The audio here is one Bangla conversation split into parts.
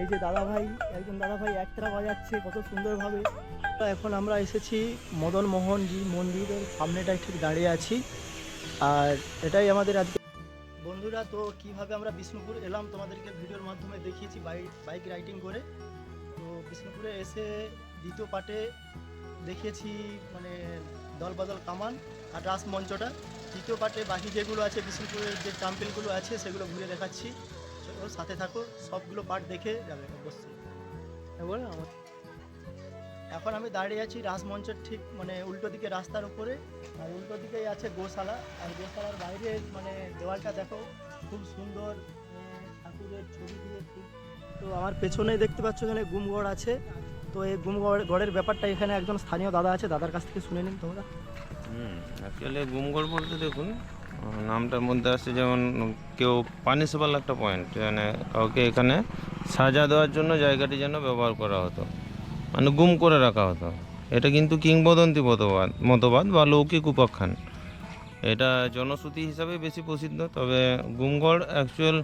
এই যে দাদা ভাই একজন দাদা ভাই একতারা বাজাচ্ছে, কত সুন্দরভাবে। এখন আমরা এসেছি মদন মোহনজি মন্দিরের সামনেটায় ঠিক দাঁড়িয়ে আছি। আর এটাই আমাদের আজকে বন্ধুরা, তো কীভাবে আমরা বিষ্ণুপুর এলাম তোমাদেরকে ভিডিওর মাধ্যমে দেখিয়েছি বাইক বাইক রাইডিং করে। তো বিষ্ণুপুরে এসে দ্বিতীয় পার্টে দেখিয়েছি মানে দলবদল কামান আর রাস মঞ্চটা। তৃতীয় পার্টে বাকি যেগুলো আছে, বিষ্ণুপুরের যে টেম্পেলগুলো আছে, সেগুলো ঘুরে দেখাচ্ছি। চলো সাথে থাকো সবগুলো পার্ট দেখে যাবে অবশ্যই। এবার আমার এখন আমি দাঁড়িয়ে আছি রাসমঞ্চের ঠিক মানে উল্টো দিকে রাস্তার উপরে। আর উল্টো দিকেই আছে গোশালা। আর গোশালার বাইরে মানে দেওয়ালটা দেখো খুব সুন্দর। ঠাকুরের ছবি দিয়ে খুব তো আমার পেছনেই দেখতে পাচ্ছ এখানে গুমগড় আছে। তো এই গুমগড় গড়ের ব্যাপারটা এখানে একজন স্থানীয় দাদা আছে দাদার কাছ থেকে শুনে নিন তোমরা। হুম অ্যাকচুয়ালি গুমগড় বলতে দেখুন নামটার মধ্যে আসছে যেমন কেউ পানিশেবল একটা পয়েন্ট মানে কাউকে এখানে সাজা দেওয়ার জন্য জায়গাটি যেন ব্যবহার করা হতো মানে গুম করে রাখা হতো। এটা কিন্তু কিংবদন্তি মতবাদ মতবাদ বা লৌকিক উপাখ্যান। এটা জনশ্রুতি হিসাবে বেশি প্রসিদ্ধ, তবে গুমগড় অ্যাকচুয়াল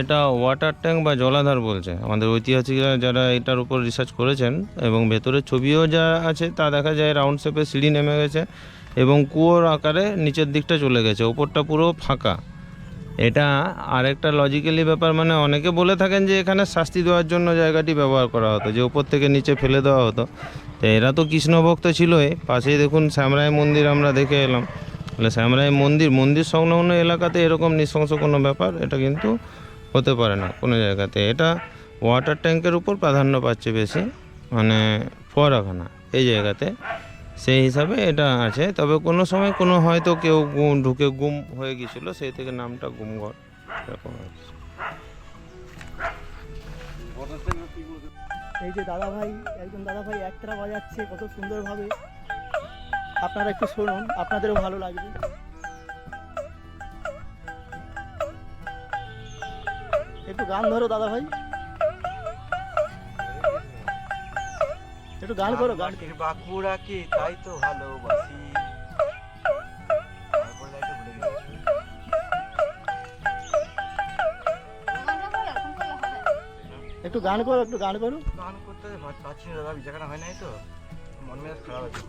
এটা ওয়াটার ট্যাঙ্ক বা জলাধার বলছে। আমাদের ঐতিহাসিকরা যারা এটার উপর রিসার্চ করেছেন এবং ভেতরের ছবিও যা আছে তা দেখা যায় রাউন্ড শেপে সিঁড়ি নেমে গেছে। এবং কুয়োর আকারে নিচের দিকটা চলে গেছে, ওপরটা পুরো ফাঁকা। এটা আরেকটা লজিক্যালি ব্যাপার মানে অনেকে বলে থাকেন যে এখানে শাস্তি দেওয়ার জন্য জায়গাটি ব্যবহার করা হতো, যে ওপর থেকে নিচে ফেলে দেওয়া হতো। তো এরা তো কৃষ্ণভক্ত ছিলই। পাশেই দেখুন শ্যামরায় মন্দির আমরা দেখে এলাম। তাহলে শ্যামরায় মন্দির মন্দির সংলগ্ন এলাকাতে এরকম নৃশংস কোনো ব্যাপার, এটা কিন্তু হতে পারে না কোনো জায়গাতে। এটা ওয়াটার ট্যাঙ্কের উপর প্রাধান্য পাচ্ছে বেশি মানে ফোয়ারাখানা, এই জায়গাতে। সেই হিসাবে এটা আছে। তবে কোনো সময় কোনো হয়তো কেউ ঢুকে গুম হয়ে গিয়েছিল, সেই থেকে নামটা গুমঘর, এরকম হয়েছে। এই যে দাদা ভাই একজন দাদা ভাই একতারা বাজাচ্ছে কত সুন্দরভাবে। আপনারা একটু শুনুন, আপনাদেরও ভালো লাগবে। একটু গান ধরো দাদা ভাই একটু গান করো গান বাঁকুড়াকে তাই তো ভালোবাসি। একটু গান করো একটু গান করো। গান করতে পারছি না দাদা জায়গাটা হয় নাই তো। মন মেজাজ খারাপ আছে।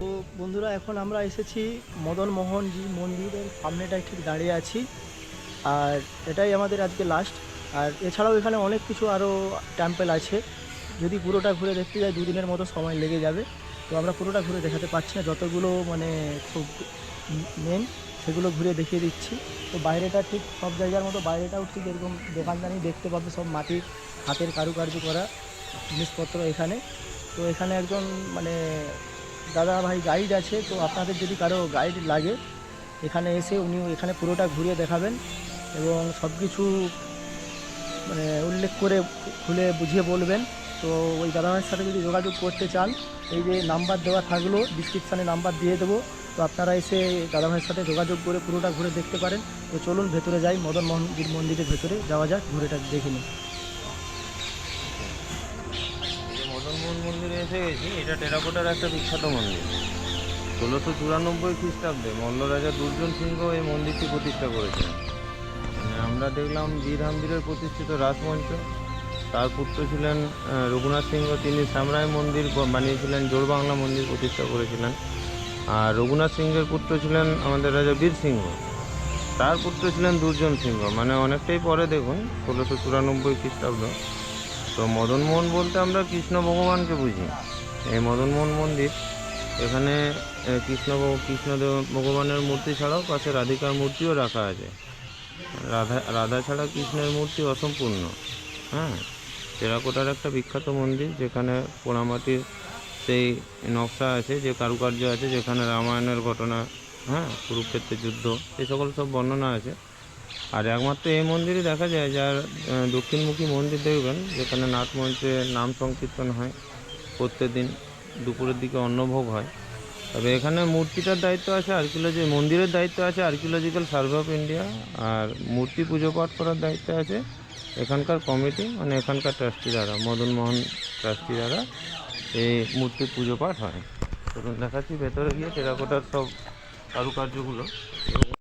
তো বন্ধুরা এখন আমরা এসেছি মদন মোহনজি মন্দিরের সামনেটায় ঠিক দাঁড়িয়ে আছি। আর এটাই আমাদের আজকে লাস্ট আর এছাড়াও এখানে অনেক কিছু আরও টেম্পেল আছে। যদি পুরোটা ঘুরে দেখতে যাই, দুদিনের মতো সময় লেগে যাবে। তো আমরা পুরোটা ঘুরে দেখাতে পারছি না। যতগুলো মানে খুব মেন সেগুলো ঘুরে দেখিয়ে দিচ্ছি। তো বাইরেটা ঠিক সব জায়গার মতো, বাইরেটাও ঠিক এরকম দোকানদানি দেখতে পাবে সব মাটির, হাতের কারুকার্য করা জিনিসপত্র এখানে। তো এখানে একজন মানে দাদা ভাই গাইড আছে। তো আপনাদের যদি কারও গাইড লাগে, এখানে এসে উনি এখানে পুরোটা ঘুরিয়ে দেখাবেন। এবং সব কিছু মানে উল্লেখ করে খুলে বুঝিয়ে বলবেন। তো ওই দাদা ভাইয়ের সাথে যদি যোগাযোগ করতে চান, এই যে নাম্বার দেওয়া থাকল ডিসক্রিপশানে নাম্বার দিয়ে দেবো। তো আপনারা এসে দাদা ভাইয়ের সাথে যোগাযোগ করে পুরোটা ঘুরে দেখতে পারেন। তো চলুন ভেতরে যাই, মদন মোহন মন্দিরের ভেতরে। যাওয়া যাক, ঘুরেটা দেখে এই মদনমোহন মন্দিরে এসে গেছি, এটা টেরাকোটার একটা বিখ্যাত মন্দির। ষোলোশো চুরানব্বই খ্রিস্টাব্দে মল্ল রাজা দুর্জন সিংহ এই মন্দিরটি প্রতিষ্ঠা করেছিলেন। আমরা দেখলাম বীর হামবীরের প্রতিষ্ঠিত রাসমঞ্চ তার পুত্র ছিলেন রঘুনাথ সিংহ। তিনি শ্যামরায় মন্দির বানিয়েছিলেন জোড়বাংলা মন্দির প্রতিষ্ঠা করেছিলেন। আর রঘুনাথ সিংহের পুত্র ছিলেন আমাদের রাজা বীর সিংহ। তার পুত্র ছিলেন দুর্জন সিংহ। মানে অনেকটাই পরে দেখুন, ষোলোশো চুরানব্বই খ্রিস্টাব্দ। তো মদনমোহন বলতে আমরা কৃষ্ণ ভগবানকে বুঝি। এই মদনমোহন মন্দির, এখানে কৃষ্ণ কৃষ্ণদেব ভগবানের মূর্তি ছাড়াও পাশে রাধিকার মূর্তিও রাখা আছে। রাধা রাধা ছাড়া কৃষ্ণের মূর্তি অসম্পূর্ণ। হ্যাঁ? টেরাকোটার একটা বিখ্যাত মন্দির যেখানে পোড়ামাটির সেই নকশা আছে, যে কারুকার্য আছে, যেখানে রামায়ণের ঘটনা হ্যাঁ কুরুক্ষেত্রের যুদ্ধ, এই সকল সব বর্ণনা আছে। আর একমাত্র এই মন্দিরই দেখা যায়, যার দক্ষিণমুখী মন্দির দেখবেন, যেখানে নাট মঞ্চে নাম সংকীর্তন হয়। প্রত্যেকদিন দুপুরের দিকে অন্নভোগ হয়। তবে এখানে মূর্তিটার দায়িত্ব আছে আর্কিওলজি, মন্দিরের দায়িত্ব আছে আর্কিওলজিক্যাল সার্ভে অফ ইন্ডিয়া, আর মূর্তি পুজো পাঠ করার দায়িত্ব আছে এখানকার কমিটি মানে এখানকার ট্রাস্টি দ্বারা মদন মোহন ট্রাস্টি দ্বারা এই মূর্তি পুজো পাঠ হয়। দেখাচ্ছি, ভেতরে গিয়ে টেরাকোটার সব কারুকার্যগুলো।